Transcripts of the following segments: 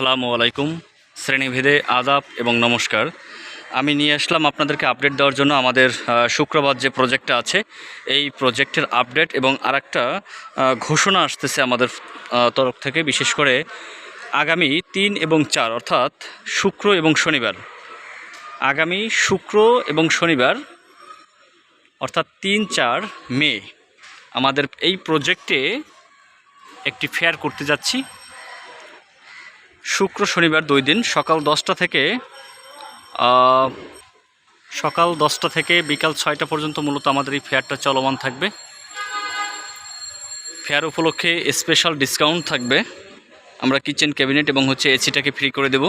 আসসালামু আলাইকুম শ্রেণীভেদে আদাব এবং নমস্কার। আমি নিয়ে আসলাম আপনাদেরকে আপডেট দেওয়ার জন্য আমাদের শুক্রবার যে প্রজেক্টটা আছে এই প্রজেক্টের আপডেট এবং আহ, ঘোষণা আসতেছে আমাদের তরফ থেকে বিশেষ করে আগামী তিন এবং চার অর্থাৎ শুক্র এবং শনিবার। আগামী শুক্র এবং শনিবার অর্থাৎ তিন চার মে আমাদের এই প্রজেক্টে একটি ফেয়ার করতে যাচ্ছি। শুক্র শনিবার দুই দিন, সকাল দশটা থেকে সকাল দশটা থেকে বিকাল ছয়টা পর্যন্ত মূলত আমাদের এই ফেয়ারটা চলমান থাকবে। ফেয়ার উপলক্ষে স্পেশাল ডিসকাউন্ট থাকবে। আমরা কিচেন ক্যাবিনেট এবং হচ্ছে এসিটাকে ফ্রি করে দেব।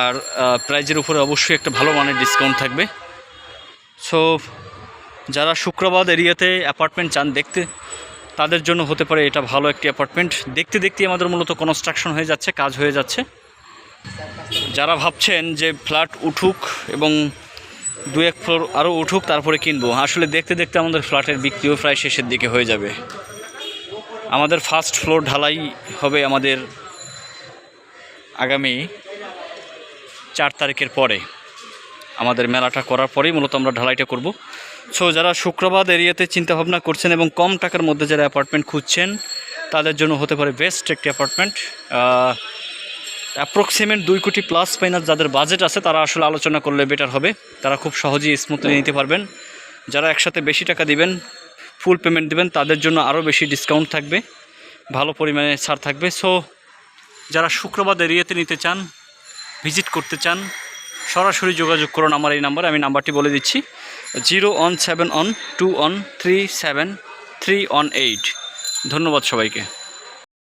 আর প্রাইজের উপরে অবশ্যই একটা ভালো মানের ডিসকাউন্ট থাকবে। সো যারা শুক্রবাদ এরিয়াতে অ্যাপার্টমেন্ট চান দেখতে তাদের জন্য হতে পারে এটা ভালো একটি অ্যাপার্টমেন্ট দেখতে দেখতে আমাদের মূলত কনস্ট্রাকশন হয়ে যাচ্ছে, কাজ হয়ে যাচ্ছে। যারা ভাবছেন যে ফ্ল্যাট উঠুক এবং দু এক ফ্লোর আরও উঠুক, তারপরে কিনবো। আসলে দেখতে দেখতে আমাদের ফ্ল্যাটের বিক্রিও প্রায় শেষের দিকে হয়ে যাবে। আমাদের ফার্স্ট ফ্লোর ঢালাই হবে আমাদের আগামী চার তারিখের পরে। আমাদের মেলাটা করার পরেই মূলত আমরা ঢালাইটা করব। সো যারা শুক্রবার এরিয়াতে চিন্তা ভাবনা করছেন এবং কম টাকার মধ্যে যারা অ্যাপার্টমেন্ট খুঁজছেন, তাদের জন্য হতে পারে বেস্ট একটি অ্যাপার্টমেন্ট অ্যাপ্রক্সিমেট দুই কোটি প্লাস মাইনাস যাদের বাজেট আছে, তারা আসলে আলোচনা করলে বেটার হবে। তারা খুব সহজেই স্মুথলি নিতে পারবেন। যারা একসাথে বেশি টাকা দিবেন ফুল পেমেন্ট দিবেন, তাদের জন্য আরও বেশি ডিসকাউন্ট থাকবে। ভালো পরিমাণে ছাড় থাকবে। সো যারা শুক্রবার এরিয়াতে নিতে চান ভিজিট করতে চান সরাসরি যোগাযোগ করুন আমার এই নাম্বারে, আমি নাম্বারটি বলে দিচ্ছি। Zero one seven one two one three seven one eight. ধন্যবাদ সবাইকে।